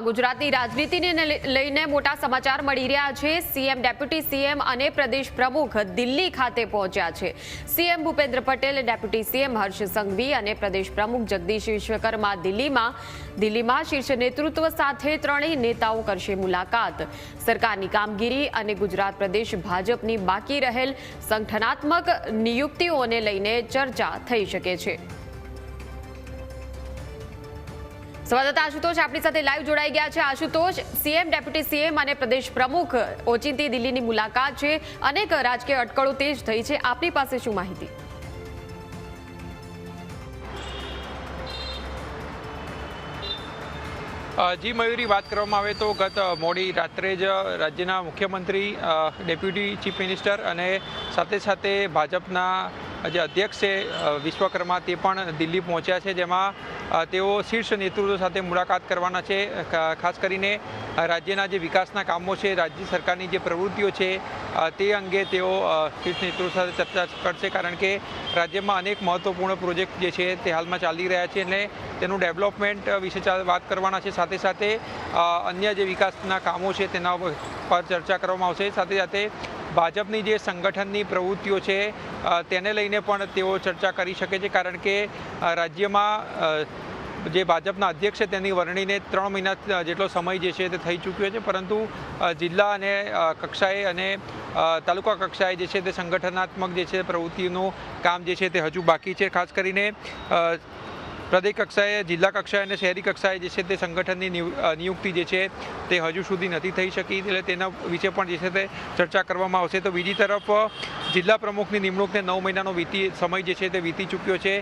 ગુજરાતની રાજનીતિને લઈને મોટા સમાચાર મળી રહ્યા છે. સીએમ, ડેપ્યુટી સીએમ અને પ્રદેશ પ્રમુખ દિલ્હી ખાતે પહોંચ્યા છે. CM Bhupendra Patel, deputy CM Harsh Sanghavi અને પ્રદેશ પ્રમુખ જગદીશ વિશ્વકર્મા દિલ્હીમાં દિલ્હીમાં શીર્ષ નેતૃત્વ સાથે ત્રણેય નેતાઓ કરશે મુલાકાત. સરકારની કામગીરી અને ગુજરાત પ્રદેશ ભાજપની બાકી રહેલ સંગઠનાત્મક નિયુક્તિઓને લઈને ચર્ચા થઈ શકે છે. સંવાદદાતા આશુતોષ આપણી સાથે લાઈવ જોડાઈ ગયા છે. આશુતોષ સીએમ ડેપ્યુટી સીએમ અને પ્રદેશ પ્રમુખ ઓચિંતી દિલ્હીની મુલાકાત છે. અનેક રાજકીય અટકળો તેજ થઈ છે. આપની પાસે શું માહિતી? જી, મયુરી, વાત કરવામાં આવે તો ગત મોડી રાત્રે જ રાજ્યના મુખ્યમંત્રી ડેપ્યુટી ચીફ મિનિસ્ટર અને સાથે સાથે ભાજપના જે અધ્યક્ષ છે વિશ્વકર્મા તે પણ દિલ્હી પહોંચ્યા છે, જેમાં તેઓ શીર્ષ નેતૃત્વ સાથે મુલાકાત કરવાના છે. ખાસ કરીને રાજ્યના જે વિકાસના કામો છે, રાજ્ય સરકારની જે પ્રવૃત્તિઓ છે તે અંગે તેઓ શીર્ષ નેતૃત્વ સાથે ચર્ચા કરશે, કારણ કે રાજ્યમાં અનેક મહત્વપૂર્ણ પ્રોજેક્ટ જે છે, તે હાલમાં ચાલી રહ્યા છે અને તેનું ડેવલપમેન્ટ વિશે વાત કરવાના છે. સાથે સાથે અન્ય જે વિકાસના કામો છે, તેના પર ચર્ચા કરવામાં આવશે. સાથે સાથે ભાજપની જે સંગઠનની પ્રવૃત્તિઓ છે તેને લઈને પણ તેઓ ચર્ચા કરી શકે છે, કારણ કે રાજ્યમાં જે ભાજપના અધ્યક્ષ છે તેની વરણીને ત્રણ મહિના જેટલો સમય જે છે તે થઈ ચૂક્યો છે, પરંતુ જિલ્લા અને કક્ષાએ અને તાલુકા કક્ષાએ જે છે તે સંગઠનાત્મક જે છે પ્રવૃત્તિનું કામ જે છે તે હજુ બાકી છે, ખાસ કરીને પ્રદેશ કક્ષાએ જિલ્લા કક્ષાએ અને શહેરી કક્ષાએ જે છે તે સંગઠનની નિયુક્તિ જે છે તે હજુ સુધી નથી થઈ શકી. એટલે તેના વિશે પણ જે છે તે ચર્ચા કરવામાં આવશે. તો બીજી તરફ, જિલ્લા પ્રમુખની નિમણૂકને નવ મહિનાનો વીતી, સમય જે છે તે વીતી ચૂક્યો છે.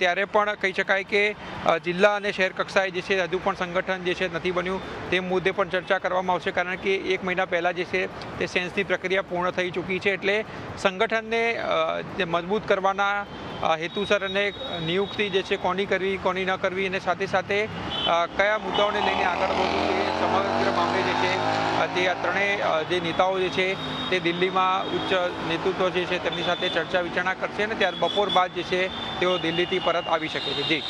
ત્યારે પણ કહી શકાય કે જિલ્લા અને શહેર કક્ષાએ જે છે હજુ પણ સંગઠન જે છે નથી બન્યું. તે મુદ્દે પણ ચર્ચા કરવામાં આવશે, કારણ કે એક મહિના પહેલાં જે છે તે સેન્સની પ્રક્રિયા પૂર્ણ થઈ ચૂકી છે. એટલે સંગઠનને મજબૂત કરવાના હેતુસર અને નિયુક્તિ જે છે, કોની કરવી, કોની ન કરવી, અને સાથે સાથે કયા મુદ્દાઓને લઈને આગળ વધવું તે સમગ્ર મામલે જે છે તે આ ત્રણેય જે નેતાઓ જે છે, તે દિલ્હીમાં ઉચ્ચ નેતૃત્વ જે છે, તેમની સાથે ચર્ચા વિચારણા કરશે અને ત્યાર બપોર બાદ જે છે, તેઓ દિલ્હીથી પરત આવી શકે છે. જી.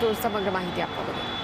તો સમગ્ર માહિતી આપવા બદલ.